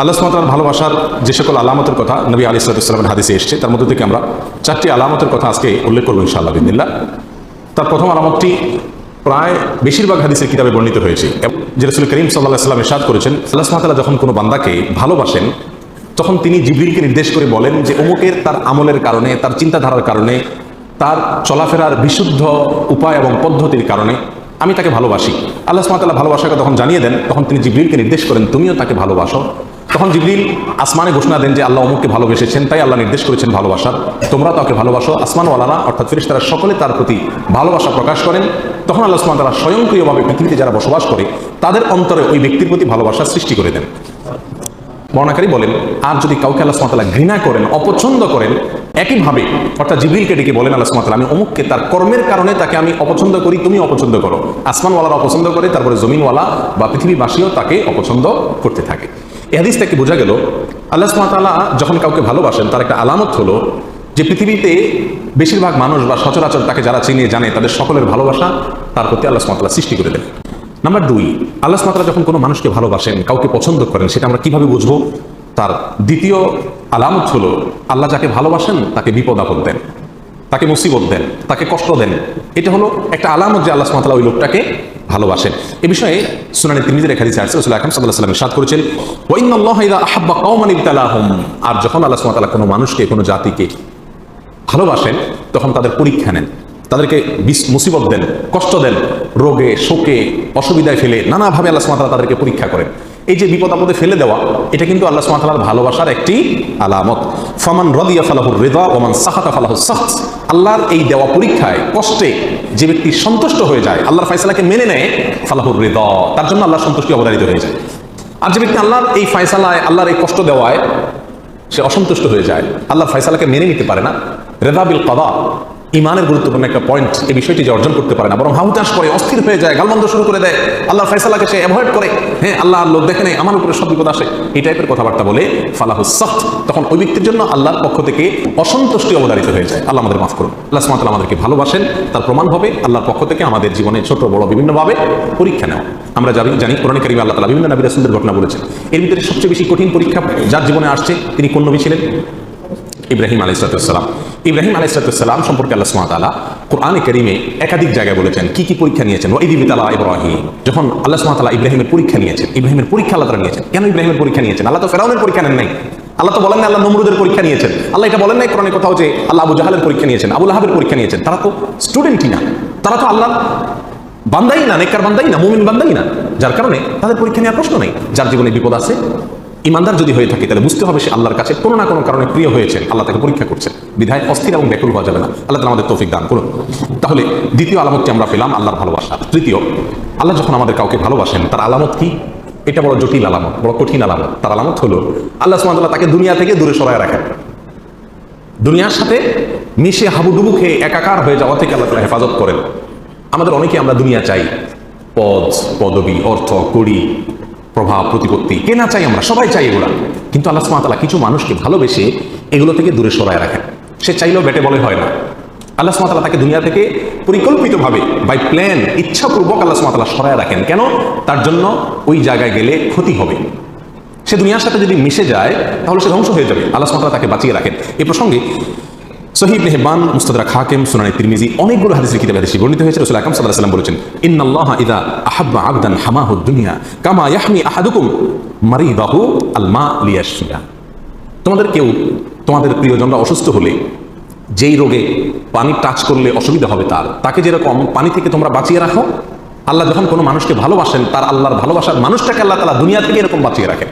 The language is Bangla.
আল্লাহ সুমাতার ভালোবাসার যে সকল আলামতের কথা নবী আলী সালামের হাদিসে এসছে, তার মধ্যে থেকে আমরা চারটি আলামতের কথা আজকে উল্লেখ করব ইনশাআল্লাহ বিদিল্লা তার প্রথম আলামতটি প্রায় বেশিরভাগ হাদিসের কিতাবে বর্ণিত হয়েছে এবং যে রসুল করিম সাল্লাহ সাল্লাম ইসাদ করেছেন, আল্লাহ সুমাতালা যখন কোনো বান্দাকে ভালোবাসেন, তখন তিনি জিবরিলকে নির্দেশ করে বলেন যে অমুকের তার আমলের কারণে, তার চিন্তাধারার কারণে, তার চলাফেরার বিশুদ্ধ উপায় এবং পদ্ধতির কারণে আমি তাকে ভালোবাসি। আল্লাহ সুমাতাল্লাহ ভালোবাসাকে তখন জানিয়ে দেন, তখন তিনি জিবরিলকে নির্দেশ করেন, তুমিও তাকে ভালোবাসো। তখন জিবরিল আসমানে ঘোষণা দেন যে আল্লাহ অমুককে ভালোবেসেছেন, তাই আল্লাহ নির্দেশ করেছেন ভালোবাসার তোমরা তাকে ভালোবাসো, আসমানওয়ালারা, অর্থাৎ ফেরেশতারা সকলে তার প্রতি ভালোবাসা প্রকাশ করেন। তখন আল্লাহ সুমান তারা স্বয়ংক্রিয়ভাবে পৃথিবীতে যারা বসবাস করে, তাদের অন্তরে ওই ব্যক্তির প্রতি ভালোবাসা সৃষ্টি করে দেন। বর্ণাকারী বলেন, আর যদি কাউকে আল্লাহ সুমাতালা ঘৃণা করেন, অপছন্দ করেন, একইভাবে অর্থাৎ জিবরিলকে ডেকে বলেন, আল্লাহ সুমাতালা আমি অমুককে তার কর্মের কারণে তাকে আমি অপছন্দ করি, তুমি অপছন্দ করো। আসমানওয়ালারা অপছন্দ করে, তারপরে জমিনওয়ালা বা পৃথিবীবাসীও তাকে অপছন্দ করতে থাকে। এ হাদিস থেকে বোঝা গেল, আল্লাহ সুমাতালা যখন কাউকে ভালোবাসেন, তার একটা আলামত হলো যে পৃথিবীতে বেশিরভাগ মানুষ বা সচরাচর তাকে যারা চিনে, জানে, তাদের সকলের ভালোবাসা তার প্রতি আল্লাহ সুমাতালা সৃষ্টি করে দেন। নাম্বার দুই, আল্লাহ সুমাতালা যখন কোনো মানুষকে ভালোবাসেন, কাউকে পছন্দ করেন, সেটা আমরা কীভাবে বুঝব? তার দ্বিতীয় আলামত হলো, আল্লাহ যাকে ভালোবাসেন, তাকে বিপদ আপদ দেন, তাকে মুসিবত দেন, তাকে কষ্ট দেন। এটা হলো একটা আলামত যে আল্লাহ সুমাতালা ওই লোকটাকে ভালোবাসেন। এ বিষয়ে সুনানি তিরমিজির রেখা দিচ্ছে আছে রসুল আকরম সাল্লাহ সাল্লাম সাদ করেছেন ওয়াইনাল্লাহ ইদা আহাব্বা কওমান ইবতালাহুম। আর যখন আল্লাহ সুবহানাহু ওয়া কোনো মানুষকে, কোনো জাতিকে ভালোবাসেন, তখন তাদের পরীক্ষা নেন, তাদেরকে মুসিবত দেন, কষ্ট দেন, রোগে, শোকে অসুবিধায় ফেলে নানাভাবে আল্লাহ সুমাতা তাদেরকে পরীক্ষা করেন। এই যে বিপদ আপদে ফেলে দেওয়া, এটা কিন্তু আল্লাহ ওয়া ভালোবাসার একটি আলামত। ফমান রাদিয়া ফালাহুর রিদা ওমান সাখাতা ফালাহু সাখত। আল্লাহর এই দেওয়া পরীক্ষায়, কষ্টে যে ব্যক্তি সন্তুষ্ট হয়ে যায়, আল্লাহর ফয়সালাকে মেনে নেয়, ফালাহুর রিদা, তার জন্য আল্লাহর সন্তুষ্টি অবধারিত হয়ে যায়। আর যে ব্যক্তি আল্লাহর এই ফয়সালায়, আল্লাহর এই কষ্ট দেওয়ায়, সে অসন্তুষ্ট হয়ে যায়, আল্লাহর ফয়সালাকে মেনে নিতে পারে না। রেদাবিল কদা ইমানের গুরুত্বপূর্ণ একটা পয়েন্ট এই বিষয়টি যে অর্জন করতে পারে না। বরং হাউতাস করে, অস্থির হয়ে যায়, গালমন্দ শুরু করে দেয়। আল্লাহর ফয়সালাকে সে অ্যাভয়েড করে। হ্যাঁ আল্লাহ লোক দেখে নেই, আমার উপরে সব বিপদ আসে। এই টাইপের কথাবার্তা বলে ফালাহু সখত। তখন ওই ব্যক্তির জন্য আল্লাহর পক্ষ থেকে অসন্তুষ্টি অবধারিত হয়ে যায়। আল্লাহ আমাদের মাফ করুন। আল্লাহ সুমাতাল আমাদেরকে ভালোবাসেন, তার প্রমাণ হবে। আল্লাহর পক্ষ থেকে আমাদের জীবনে ছোট, বড়, বিভিন্নভাবে পরীক্ষা নেওয়া। আমরা জানি জানি, কোরআন কারিমে আল্লাহ তালা বিভিন্ন নবী ঘটনা বলেছেন। এর ভিতরে সবচেয়ে বেশি কঠিন পরীক্ষা যার জীবনে আসছে, তিনি কোন নবী ছিলেন? ইব্রাহিম আলাইসালাম ইব্রাহিম আলাইসালাম সম্পর্কে আল্লাহ সুমাতালা কোরআনে করিমে একাধিক জায়গায় বলেছেন, কি কি পরীক্ষা নিয়েছেন? ওইদিবিতালা ইব্রাহিম। যখন আল্লাহ সুমাতালা ইব্রাহিমের পরীক্ষা নিয়েছেন, ইব্রাহিমের পরীক্ষা আল্লাহ নিয়েছেন। কেন ইব্রাহিমের পরীক্ষা নিয়েছেন? আল্লাহ তো ফেরাউনের পরীক্ষা নেন নাই। আল্লাহ তো বলেন না আল্লাহ নমরুদের পরীক্ষা নিয়েছেন। আল্লাহ এটা বলেন নাই কোরআনে কোথাও যে আল্লাহ আবু জাহালের পরীক্ষা নিয়েছেন আবুল আহাবের পরীক্ষা নিয়েছেন। তারা তো স্টুডেন্টই না। তারা তো আল্লাহ বান্দাই না, নেককার বান্দাই না, মুমিন বান্দাই না। যার কারণে তাদের পরীক্ষা নেওয়ার প্রশ্ন নেই। যার জীবনে বিপদ আছে ইমানদার যদি হয়ে থাকে, তাহলে বুঝতে হবে সে আল্লাহর কাছে কোনো না কোনো কারণে প্রিয় হয়েছেন। আল্লাহ তাকে পরীক্ষা করছেন। বিধায় অস্থির এবং ব্যাকুল হওয়া যাবে না। আল্লাহ তালা আমাদের তৌফিক দান করুন। তাহলে দ্বিতীয় আলামতটি আমরা পেলাম, আল্লাহর ভালোবাসা। তৃতীয়, আল্লাহ যখন আমাদের কাউকে ভালোবাসেন, তার আলামত কি? এটা বড় জটিল আলামত, বড় কঠিন আলামত। তার আলামত হলো, আল্লাহ সুমাতাল্লাহ তাকে দুনিয়া থেকে দূরে সরায় রাখেন। দুনিয়ার সাথে মিশে হাবুডুবু খেয়ে একাকার হয়ে যাওয়া থেকে আল্লাহ তালা হেফাজত করেন। আমাদের অনেকে আমরা দুনিয়া চাই। পদ, পদবি, অর্থ, কড়ি প্রভাব, প্রতিপত্তি। কে না চাই আমরা? সবাই চাই এগুলা। কিন্তু আল্লাহ সুমাতালা কিছু মানুষকে ভালোবেসে এগুলো থেকে দূরে সরায় রাখেন। সে চাইলেও বেটে বলে হয় না। আল্লাহ সুমাতালা তাকে দুনিয়া থেকে পরিকল্পিতভাবে বাই প্ল্যান ইচ্ছাপূর্বক আল্লাহ সুমাতালা সরায় রাখেন। কেন? তার জন্য ওই জায়গায় গেলে ক্ষতি হবে। সে দুনিয়ার সাথে যদি মিশে যায়, তাহলে সে ধ্বংস হয়ে যাবে। আল্লাহ সুমাতালা তাকে বাঁচিয়ে রাখেন। এই প্রসঙ্গে সহিব নেহবান মুস্তাদরাক হাকিম সুনানি তিরমিজি অনেকগুলো হাদিসের কিতাবে হাদিস বর্ণিত হয়েছে। রাসূল আকরাম সাল্লাল্লাহু আলাইহি ওয়াসাল্লাম বলেছেন, ইন্নাল্লাহ ইযা আহাব্বা আবদান হামাহু দুনিয়া, কামা ইয়াহমি আহাদুকুম মারিদাহু আল মা লিয়াশফিয়া। তোমাদের কেউ, তোমাদের প্রিয়জনরা অসুস্থ হলে, যেই রোগে পানি টাচ করলে অসুবিধা হবে তার, তাকে যেরকম পানি থেকে তোমরা বাঁচিয়ে রাখো, আল্লাহ যখন কোনো মানুষকে ভালোবাসেন, তার আল্লাহর ভালোবাসার মানুষটাকে আল্লাহ তালা দুনিয়া থেকে এরকম বাঁচিয়ে রাখেন।